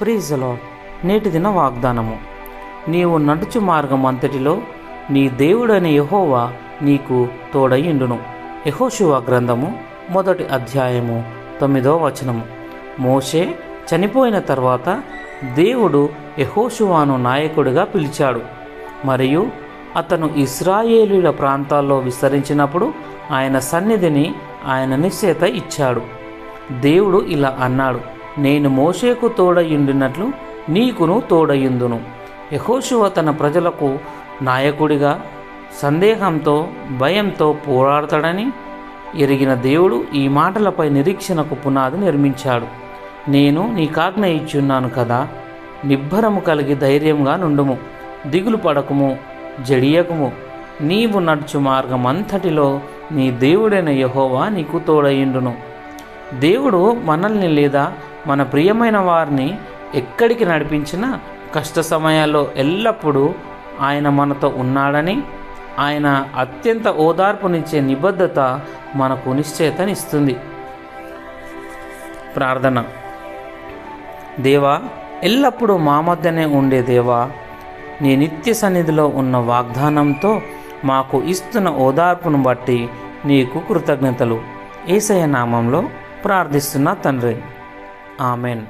ప్రీజలో నేటి దిన వాగ్దానము. నీవు నడుచు మార్గం అంతటిలో నీ దేవుడైన యహోవా నీకు తోడయ్యుండును. యహోశివ గ్రంథము మొదటి అధ్యాయము తొమ్మిదో వచనము. మోషే చనిపోయిన తర్వాత దేవుడు యహోశువాను నాయకుడిగా పిలిచాడు. మరియు అతను ఇస్రాయేలీల ప్రాంతాల్లో విస్తరించినప్పుడు ఆయన సన్నిధిని ఆయన నిశ్చేత ఇచ్చాడు. దేవుడు ఇలా అన్నాడు నేను మోషేకు తోడయుండినట్లు నీకును తోడయుందును యహోశువ తన ప్రజలకు నాయకుడిగా సందేహంతో భయంతో పోరాడతాడని ఎరిగిన దేవుడు ఈ మాటలపై నిరీక్షణకు పునాది నిర్మించాడు. నేను నీకాజ్ఞ ఇచ్చున్నాను కదా నిబ్బరము కలిగి ధైర్యంగా నుండుము దిగులు పడకుము జడియకుము. నీవు నడుచు మార్గం అంతటిలో నీ దేవుడైన యహోవా నీకు తోడయిండును దేవుడు మనల్ని లేదా మన ప్రియమైన వారిని ఎక్కడికి నడిపించినా కష్ట సమయాల్లో ఎల్లప్పుడూ ఆయన మనతో ఉన్నాడని ఆయన అత్యంత ఓదార్పునిచ్చే నిబద్ధత మనకు నిశ్చేతనిస్తుంది. ప్రార్థన. దేవా ఎల్లప్పుడూ మా మధ్యనే ఉండే దేవా నీ నిత్య సన్నిధిలో ఉన్న వాగ్దానంతో మాకు ఇస్తున్న ఓదార్పును బట్టి నీకు కృతజ్ఞతలు. ఏసయ నామంలో ప్రార్థిస్తున్న తండ్రి. ആമേൻ